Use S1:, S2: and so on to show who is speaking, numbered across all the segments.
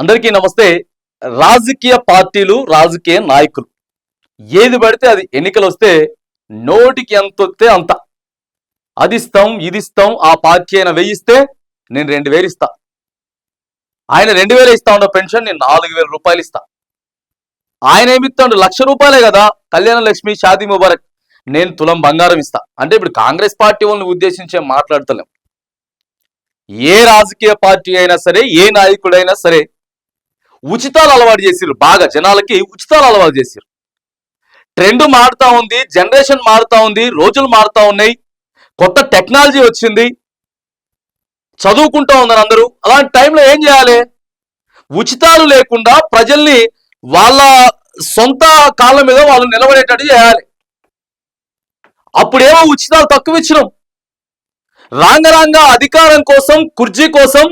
S1: అందరికీ నమస్తే. రాజకీయ పార్టీలు రాజకీయ నాయకులు. ఏది పడితే అది ఎన్నికలు వస్తే నోటికి ఎంత వస్తే అంత. అది ఇస్తాం ఇది ఇస్తాం ఆ పార్టీ అయినా వెయ్యిస్తే నేను రెండు వేలు ఇస్తా. ఆయన రెండు వేలు ఇస్తా ఉన్న పెన్షన్ నేను నాలుగు వేల రూపాయలు ఇస్తా. ఆయన ఏమిస్తాడు లక్ష రూపాయలే కదా. కళ్యాణ లక్ష్మి షాదీ ముబారక్. నేను తులం బంగారం ఇస్తా. అంటే ఇప్పుడు కాంగ్రెస్ పార్టీ వాళ్ళని ఉద్దేశించే మాట్లాడతలేం. ఏ రాజకీయ పార్టీ అయినా సరే ఏ నాయకుడైనా సరే ఉచితాలు అలవాటు చేసారు బాగా జనాలకి ఉచితాలు అలవాటు చేసారు ట్రెండ్ మారుతా ఉంది జనరేషన్ మారుతా ఉంది రోజులు మారుతా ఉన్నాయి. కొత్త టెక్నాలజీ వచ్చింది. చదువుకుంటా ఉన్నారు అందరూ. అలాంటి టైంలో ఏం చేయాలి? ఉచితాలు లేకుండా ప్రజల్ని వాళ్ళ సొంత కాళ్ళ మీద వాళ్ళు నిలబడేటట్టు చేయాలి. అప్పుడేమో ఉచితాలు తక్కువ ఇచ్చినాం. రాంగ అధికారం కోసం కుర్జీ కోసం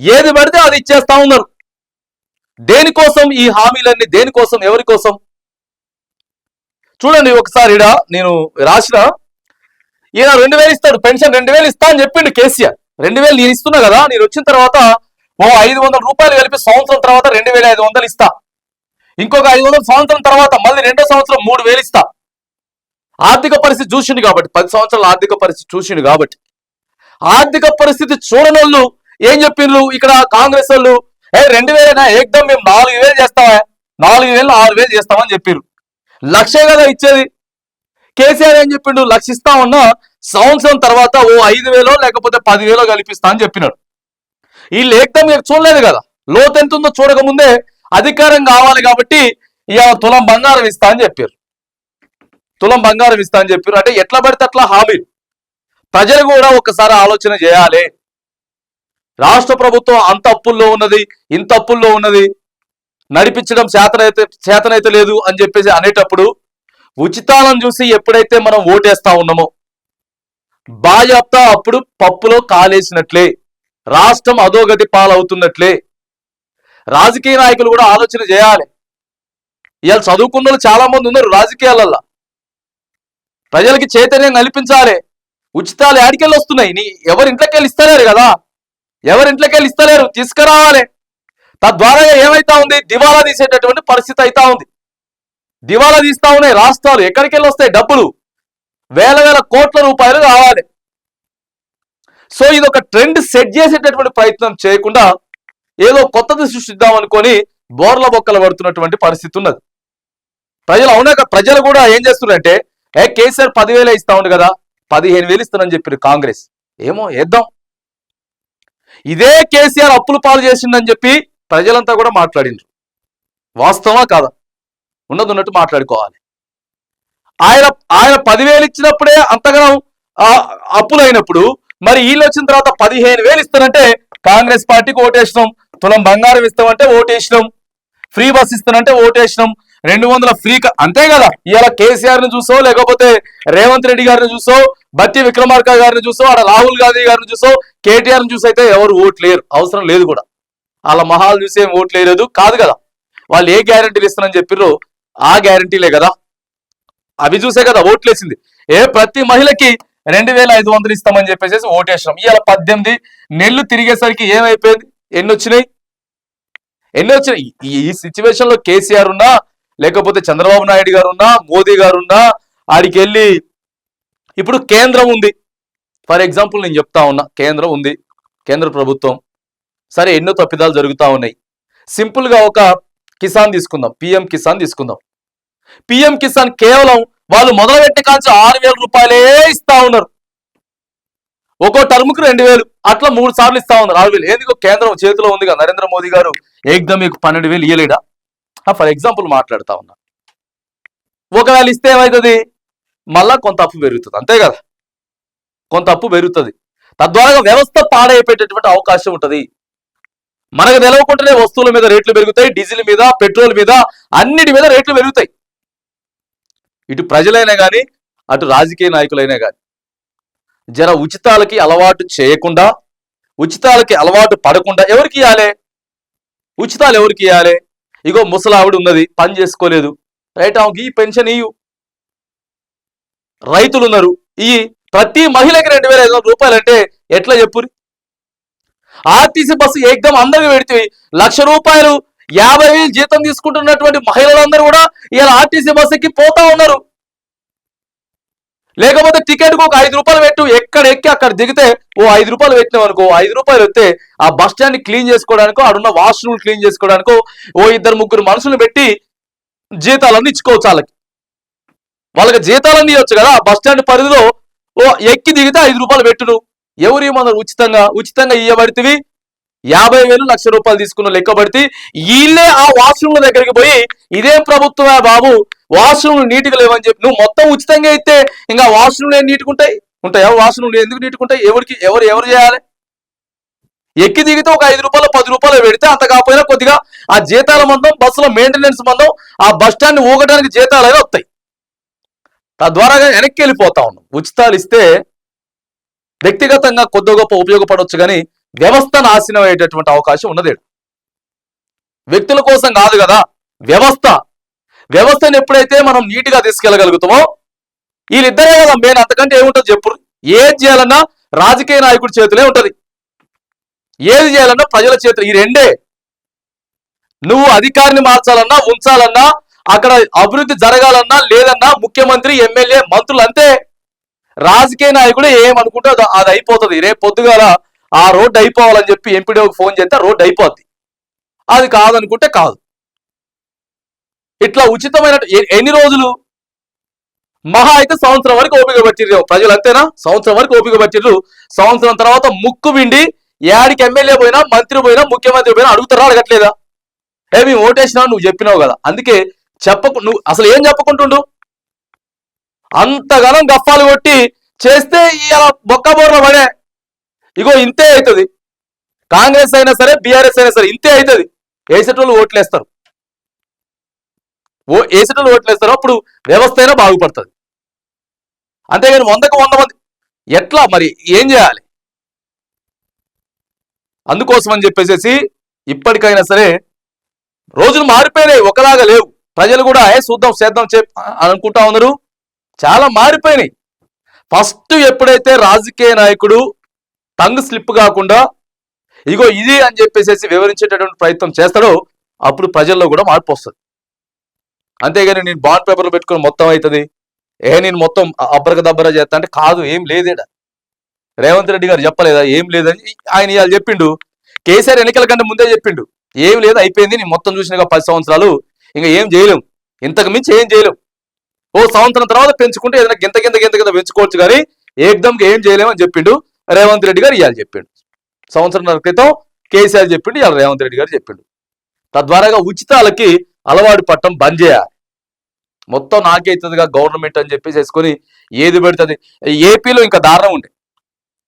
S1: ఏది పడితే అది ఇచ్చేస్తా ఉన్నారు. దేనికోసం ఈ హామీలన్నీ? దేనికోసం? ఎవరి కోసం? చూడండి ఒకసారి ఈడ నేను రాసిన. ఈయన రెండు వేలు ఇస్తాడు పెన్షన్ రెండు వేలు ఇస్తా అని చెప్పిండు కేసీఆర్. రెండు వేలు నేను ఇస్తున్నా కదా నేను వచ్చిన తర్వాత ఓ ఐదు వందల రూపాయలు కలిపి సంవత్సరం తర్వాత రెండు వేల ఐదు వందలు ఇస్తా. ఇంకొక ఐదు వందల సంవత్సరం తర్వాత మళ్ళీ రెండో సంవత్సరం మూడు వేలు ఇస్తా. ఆర్థిక పరిస్థితి చూసిండు కాబట్టి పది సంవత్సరాల ఆర్థిక పరిస్థితి చూసిండు కాబట్టి. ఆర్థిక పరిస్థితి చూడనోళ్ళు ఏం చెప్పిండ్రు ఇక్కడ కాంగ్రెస్ వాళ్ళు ఏ రెండు వేలైనా? ఏకదం మేము నాలుగు వేలు చేస్తావా? నాలుగు వేలు ఆరు వేలు చేస్తామని చెప్పారు లక్షే కదా ఇచ్చేది. కేసీఆర్ ఏం చెప్పిండు? లక్ష ఇస్తా ఉన్నా సంవత్సరం తర్వాత ఓ ఐదు వేలో లేకపోతే పదివేలో కల్పిస్తా అని చెప్పినాడు. వీళ్ళు ఏకదం ఇక చూడలేదు కదా? లోతు ఎంత ఉందో చూడకముందే అధికారం కావాలి కాబట్టి ఇక తులం బంగారం ఇస్తా అని చెప్పారు తులం బంగారం ఇస్తా అని చెప్పారు అంటే ఎట్లా పడితే అట్లా హామీ ప్రజలు కూడా ఒకసారి ఆలోచన చేయాలి. రాష్ట్ర ప్రభుత్వం అంత అప్పుల్లో ఉన్నది ఇంత అప్పుల్లో ఉన్నది. నడిపించడం చేతనైతే చేతనైతే లేదు అని చెప్పేసి అనేటప్పుడు ఉచితాలను చూసి ఎప్పుడైతే మనం ఓటేస్తా ఉన్నామో బాజాప్తా అప్పుడు పప్పులో కాలేసినట్లే రాష్ట్రం అధోగతి పాలవుతున్నట్లే. రాజకీయ నాయకులు కూడా ఆలోచన చేయాలి. ఇవాళ చదువుకున్న వాళ్ళు చాలా మంది ఉన్నారు రాజకీయాలల్లో. ప్రజలకి చైతన్యం కల్పించాలి. ఉచితాలు యాడికెళ్ళి వస్తున్నాయి. నీ ఎవరి ఇంట్లోకి వెళ్ళి ఇస్తలేరు కదా. ఎవరి ఇంట్లోకి వెళ్ళి ఇస్తలేరు? తీసుకురావాలి. తద్వారా ఏమైతా ఉంది? దివాలా తీసేటటువంటి పరిస్థితి అయితా ఉంది. దివాలా తీస్తా ఉన్నాయి రాష్ట్రాలు. ఎక్కడికి వెళ్ళి వస్తాయి డబ్బులు? వేల వేల కోట్ల రూపాయలు రావాలి. సో ఇది ఒక ట్రెండ్ సెట్ చేసేటటువంటి ప్రయత్నం చేయకుండా ఏదో కొత్తది సృష్టిద్దాం అనుకొని బోర్ల బొక్కలు పడుతున్నటువంటి పరిస్థితి ఉన్నది. ప్రజలు అవునాక ప్రజలు కూడా ఏం చేస్తున్నారంటే ఏ కేసీఆర్ పదివేలే ఇస్తా ఉంది కదా పదిహేను వేలు ఇస్తానని చెప్పారు కాంగ్రెస్. ఏమో వేద్దాం ఇదే కేసీఆర్ అప్పులు పాలు చేసిందని చెప్పి ప్రజలంతా కూడా మాట్లాడిండ్రు. వాస్తవా కాదా? ఉన్నది ఉన్నట్టు మాట్లాడుకోవాలి. ఆయన ఆయన పదివేలు ఇచ్చినప్పుడే అంతగా అప్పులైనప్పుడు అప్పులు అయినప్పుడు మరి వీళ్ళు వచ్చిన తర్వాత పదిహేను వేలు ఇస్తానంటే కాంగ్రెస్ పార్టీకి ఓటేసినాం. తులం బంగారం ఇస్తామంటే ఓటేసినాం. ఫ్రీ బస్ ఇస్తానంటే ఓటేసినాం. రెండు వందల ఫ్రీ అంతే కదా. ఇవాళ కేసీఆర్ని చూసో లేకపోతే రేవంత్ రెడ్డి గారిని చూసో బట్టి విక్రమార్క గారిని చూసో అక్కడ రాహుల్ గాంధీ గారిని చూసో కేటీఆర్ని చూసి అయితే ఎవరు ఓట్లేరు అవసరం లేదు కూడా. వాళ్ళ మహాలు చూసి ఏం ఓట్లు కాదు కదా. వాళ్ళు ఏ గ్యారంటీలు ఇస్తున్నారని చెప్పిర్రు ఆ గ్యారంటీలే కదా. అవి చూసే కదా ఓట్లు వేసింది. ఏ ప్రతి మహిళకి రెండు వేల ఐదు వందలు ఇస్తామని చెప్పేసి ఓటేసినాం. ఇవాళ పద్దెనిమిది నెల్లు తిరిగేసరికి ఏమైపోయింది? ఎన్ని వచ్చినాయి? ఎన్ని వచ్చినాయి? ఈ- ఈ సిచ్యువేషన్లో కేసీఆర్ ఉన్నా లేకపోతే చంద్రబాబు నాయుడు గారు ఉన్నా మోదీ గారు ఉన్నా ఆడికి వెళ్ళి ఇప్పుడు కేంద్రం ఉంది. ఫర్ ఎగ్జాంపుల్ నేను చెప్తా ఉన్నా కేంద్రం ఉంది కేంద్ర ప్రభుత్వం. సరే ఎన్నో తప్పిదాలు జరుగుతూ ఉన్నాయి. సింపుల్గా ఒక కిసాన్ తీసుకుందాం పిఎం కిసాన్ తీసుకుందాం. పిఎం కిసాన్ కేవలం వాళ్ళు మొదలుపెట్టే కాల్చి ఆరు వేల రూపాయలే ఇస్తా ఉన్నారు. ఒక్కో టర్మ్కు రెండు వేలు అట్లా మూడు సార్లు ఇస్తా ఉన్నారు. ఆరు వేలు. ఎందుకో కేంద్రం చేతిలో ఉంది కదా నరేంద్ర మోదీ గారు. ఏకదమ్ మీకు పన్నెండు వేలు ఇయ్యలేడా? ఫర్ ఎగ్జాంపుల్ మాట్లాడుతా ఉన్నా. ఒకవేళ ఇస్తే ఏమవుతుంది మళ్ళా కొంత అప్పు పెరుగుతుంది అంతే కదా? కొంత అప్పు పెరుగుతుంది. తద్వారా వ్యవస్థ పాడైపోయేటటువంటి అవకాశం ఉంటుంది. మనకు తెలవకుండానే వస్తువుల మీద రేట్లు పెరుగుతాయి డీజిల్ మీద పెట్రోల్ మీద అన్నిటి మీద రేట్లు పెరుగుతాయి. ఇటు ప్రజలైనా కానీ అటు రాజకీయ నాయకులైనా కానీ జర ఉచితాలకి అలవాటు చేయకుండా ఉచితాలకి అలవాటు పడకుండా ఎవరికి ఇవ్వాలి ఉచితాలు ఎవరికి ఇవ్వాలి ఇగో ముసలావిడ ఉన్నది పని చేసుకోలేదు. రైట్ ఆమెకి ఈ పెన్షన్ ఇయ్యు. రైతులు ఉన్నారు ఈ ప్రతి మహిళకి రెండు వేల ఐదు వందల రూపాయలు అంటే ఎట్లా చెప్పురి ఆర్టీసీ బస్సు ఏకదం అందరికి పెడితే లక్ష రూపాయలు యాభై వేలు జీతం తీసుకుంటున్నటువంటి మహిళలందరూ కూడా ఇలా ఆర్టీసీ బస్సుకి పోతా ఉన్నారు. లేకపోతే టికెట్కు ఒక ఐదు రూపాయలు పెట్టు ఎక్కడ ఎక్కి అక్కడ దిగితే ఓ ఐదు రూపాయలు పెట్టినావు అనుకో ఐదు రూపాయలు వస్తే ఆ బస్ స్టాండ్ క్లీన్ క్లీన్ చేసుకోవడానికో ఆడున్న వాష్రూమ్ క్లీన్ చేసుకోవడానికో ఓ ఇద్దరు ముగ్గురు మనుషులు పెట్టి జీతాలన్నీ ఇచ్చుకోవచ్చు వాళ్ళకి వాళ్ళకి జీతాలన్నీ ఇవ్వచ్చు కదా బస్ స్టాండ్ పరిధిలో ఓ ఎక్కి దిగితే ఐదు రూపాయలు పెట్టును. ఎవరు ఏమన్నారు? ఉచితంగా ఉచితంగా ఇవ్వబడితివి యాభై వేలు లక్ష రూపాయలు తీసుకున్న లెక్క పడితే వీళ్ళే ఆ వాష్రూమ్ దగ్గరికి పోయి ఇదే ప్రభుత్వమే బాబు వాష్రూమ్ నీట్గా లేవని చెప్పి నువ్వు మొత్తం ఉచితంగా అయితే ఇంకా వాష్రూమ్లు ఏం నీటుకుంటాయి ఉంటాయా? వాష్రూమ్లు ఎందుకు నీటుకుంటాయి ఎవరికి ఎవరు ఎవరు చేయాలి? ఎక్కి దిగితే ఒక ఐదు రూపాయలు పది రూపాయలు పెడితే అంత కాకపోయినా కొద్దిగా ఆ జీతాల మందం బస్సులో మెయింటెనెన్స్ మందం ఆ బస్ స్టాండ్ ఊగడానికి జీతాలు అవి వస్తాయి. తద్వారా వెనక్కి వెళ్ళిపోతా ఉన్నాం. ఉచితాలు ఇస్తే వ్యక్తిగతంగా కొద్ది గొప్ప ఉపయోగపడవచ్చు కానీ వ్యవస్థ నాశనం అయ్యేటటువంటి అవకాశం ఉన్నది వ్యక్తుల కోసం కాదు కదా వ్యవస్థ. వ్యవస్థను ఎప్పుడైతే మనం నీట్గా తీసుకెళ్ళగలుగుతామో వీళ్ళిద్దరే కదా మెయిన్ అంతకంటే ఏముంటుంది చెప్పు? ఏది చేయాలన్నా రాజకీయ నాయకుడి చేతిలో ఉంటది. ఏది చేయాలన్నా ప్రజల చేతులు ఈ రెండే. నువ్వు అధికారిని మార్చాలన్నా ఉంచాలన్నా అక్కడ అభివృద్ధి జరగాలన్నా లేదన్నా ముఖ్యమంత్రి ఎమ్మెల్యే మంత్రులు అంతే. రాజకీయ నాయకుడు ఏమనుకుంటే అది అయిపోతుంది. రేపు పొద్దుగాల ఆ రోడ్డు అయిపోవాలని చెప్పి ఎంపీడీఓకి ఫోన్ చేస్తే రోడ్డు అయిపోద్ది. అది కాదనుకుంటే కాదు. ఇట్లా ఉచితమైన ఎన్ని రోజులు? మహా అయితే సంవత్సరం వరకు ఓపిక పట్టిర్రు. ప్రజలు అంతేనా? సంవత్సరం వరకు ఓపిక పట్టిర్రు. సంవత్సరం తర్వాత ముక్కు విండి యాడికి ఎమ్మెల్యే పోయినా మంత్రి పోయినా ముఖ్యమంత్రి పోయినా అడుగుతారా అడగట్లేదా? ఏ మేము ఓటేసినా నువ్వు చెప్పినావు కదా. అందుకే చెప్పకు నువ్వు అసలు ఏం చెప్పకుంటుండు? అంతగానం గఫాలు కొట్టి చేస్తే ఇలా బొక్క బోర్ల పడే. ఇగో ఇంతే అవుతుంది కాంగ్రెస్ అయినా సరే బీఆర్ఎస్ అయినా సరే ఇంతే అవుతుంది వేసేటోళ్ళు ఓట్లేస్తారు. ఓ వేసేటోళ్ళు ఓట్లేస్తారు అప్పుడు వ్యవస్థ అయినా బాగుపడుతుంది. అంతేగాని వందకు వంద మంది ఎట్లా మరి ఏం చేయాలి? అందుకోసం అని చెప్పేసి ఇప్పటికైనా సరే రోజులు మారిపోయినాయి ఒకలాగా లేవు. ప్రజలు కూడా ఏ చూద్దాం చేద్దాం చెప్ అనుకుంటా ఉన్నారు. చాలా మారిపోయినాయి. ఫస్ట్ ఎప్పుడైతే రాజకీయ నాయకుడు టంగ్ స్లిప్ కాకుండా ఇగో ఇది అని చెప్పేసి వివరించేటటువంటి ప్రయత్నం చేస్తాడో అప్పుడు ప్రజల్లో కూడా మార్పు వస్తుంది. అంతేగాని నేను బాండ్ పేపర్లు పెట్టుకుని మొత్తం అవుతుంది. ఏ నేను మొత్తం అబ్బరక దబ్బర చేస్తా అంటే కాదు ఏం లేదేడా రేవంత్ రెడ్డి గారు చెప్పలేదా ఏం లేదని? ఆయన ఇవాళ చెప్పిండు. కేసీఆర్ ఎన్నికల కంటే ముందే చెప్పిండు. ఏం లేదు అయిపోయింది. నేను మొత్తం చూసినాక పది సంవత్సరాలు. ఇంకా ఏం చేయలేం. ఇంతకు మించి ఏం చేయలేం. ఓ సంవత్సరం తర్వాత పెంచుకుంటే ఏదైనా గింత గింత గింత గింత పెంచుకోవచ్చు కానీ ఏకదంకి ఏం చేయలేమని చెప్పిండు రేవంత్ రెడ్డి గారు ఇవాళ చెప్పిండు. సంవత్సరం క్రితం కేసీఆర్ చెప్పిండు ఇవాళ రేవంత్ రెడ్డి గారు చెప్పిండు. తద్వారాగా ఉచితాలకి అలవాటు పట్టం బంద్ చేయాలి మొత్తం నాకైతుందిగా గవర్నమెంట్ అని చెప్పేసి వేసుకొని ఏది పెడుతుంది ఏపీలో ఇంకా దారుణం ఉండే.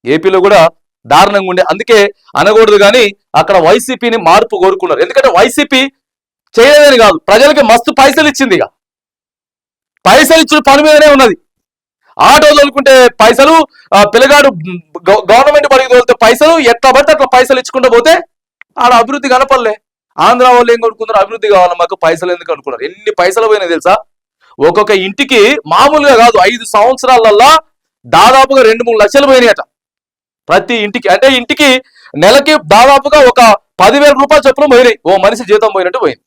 S1: ఏపీలో కూడా దారుణంగా ఉండే. అందుకే అనకూడదు కానీ అక్కడ వైసీపీని మార్పు కోరుకున్నారు. ఎందుకంటే వైసీపీ చేయలేదని కాదు. ప్రజలకి మస్తు పైసలు ఇచ్చింది ఇక. పైసలు ఇచ్చిన పని మీదనే ఉన్నది. ఆటో తోలుకుంటే పైసలు పిల్లగాడు గవర్నమెంట్ బడికి తోలితే పైసలు ఎట్లా పడితే అట్లా పైసలు ఇచ్చుకుంటూ పోతే ఆడ అభివృద్ధి కనపడలే. ఆంధ్ర వాళ్ళు ఏం కొనుక్కున్నారు అభివృద్ధి కావాలి మాకు పైసలు ఎందుకు అనుకున్నారు? ఎన్ని పైసలు పోయినాయి తెలుసా? ఒక్కొక్క ఇంటికి మామూలుగా కాదు ఐదు సంవత్సరాలల్లా దాదాపుగా రెండు మూడు లక్షలు పోయినాయట. ప్రతి ఇంటికి అంటే ఇంటికి నెలకి దాదాపుగా ఒక పదివేల రూపాయలు చొప్పున పోయినాయి. ఓ మనిషి జీతం పోయినట్టు పోయింది.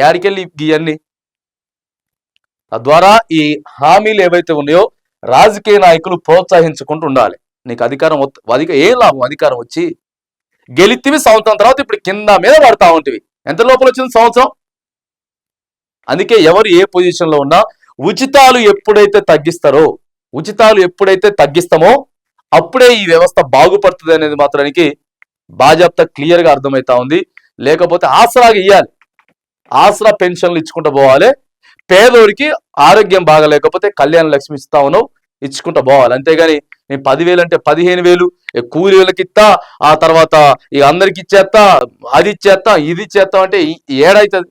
S1: యాడికెళ్ళి ఇవన్నీ తద్వారా ఈ హామీలు ఏవైతే ఉన్నాయో రాజకీయ నాయకులు ప్రోత్సహించుకుంటూ ఉండాలి. నీకు అధికారం వత్- అధిక ఏ లాభం? అధికారం వచ్చి గెలితివి సంవత్సరం తర్వాత ఇప్పుడు కింద మీద పడతా ఉంటివి. ఎంత లోపల వచ్చింది సంవత్సరం? అందుకే ఎవరు ఏ పొజిషన్లో ఉన్నా ఉచితాలు ఎప్పుడైతే తగ్గిస్తారో ఉచితాలు ఎప్పుడైతే తగ్గిస్తామో అప్పుడే ఈ వ్యవస్థ బాగుపడుతుంది అనేది మాత్రానికి బాజాప్త క్లియర్గా అర్థమవుతా ఉంది. లేకపోతే ఆసరాగా ఇవ్వాలి ఆసరా పెన్షన్లు ఇచ్చుకుంటూ పోవాలి. పేదోడికి ఆరోగ్యం బాగలేకపోతే కళ్యాణ లక్ష్మి ఇస్తా ఉన్నావు. ఇచ్చుకుంటూ పోవాలి అంతేగాని నేను పదివేలు అంటే పదిహేను వేలు కూలి వేలకి ఇస్తా ఆ తర్వాత ఇక అందరికి ఇచ్చేస్తా అది ఇచ్చేస్తా ఇది ఇచ్చేస్తా అంటే ఏడైతుంది.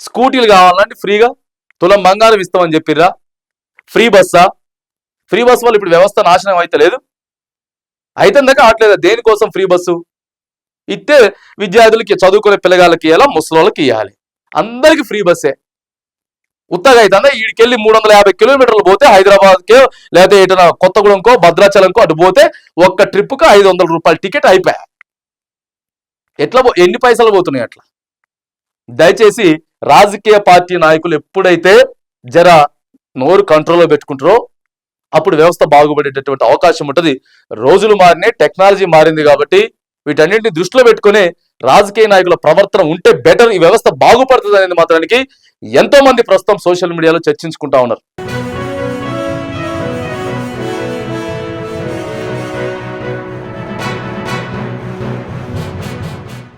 S1: స్కూటీలు కావాలంటే ఫ్రీగా తులం బంగారం ఇస్తామని చెప్పిర్రా. ఫ్రీ బస్సా? ఫ్రీ బస్ వల్ల ఇప్పుడు వ్యవస్థ నాశనం అయితే లేదు అయితే దేనికోసం ఫ్రీ బస్సు? ఇస్తే విద్యార్థులకి చదువుకునే పిల్లగాళ్ళకి ఇవ్వాలి ముసలోళ్ళకి ఇవ్వాలి అందరికీ ఫ్రీ బస్సే. ఉత్తగా అయితే ఈడికెళ్ళి మూడు వందల యాభై కిలోమీటర్లు పోతే హైదరాబాద్కే లేదా ఎటైనా కొత్తగూడెంకో భద్రాచలంకో అటు పోతే ఒక్క ట్రిప్కి ఐదు వందల రూపాయల టికెట్ అయిపోయా. ఎట్లా ఎన్ని పైసలు పోతున్నాయి అట్లా? దయచేసి రాజకీయ పార్టీ నాయకులు ఎప్పుడైతే జర నోరు కంట్రోల్లో పెట్టుకుంటారో అప్పుడు వ్యవస్థ బాగుపడేటటువంటి అవకాశం ఉంటుంది. రోజులు మారినాయి టెక్నాలజీ మారింది కాబట్టి వీటన్నింటిని దృష్టిలో పెట్టుకుని రాజకీయ నాయకుల ప్రవర్తన ఉంటే బెటర్. ఈ వ్యవస్థ బాగుపడుతుంది అనేది మాత్రానికి ఎంతో మంది ప్రస్తుతం సోషల్ మీడియాలో చర్చించుకుంటా ఉన్నారు.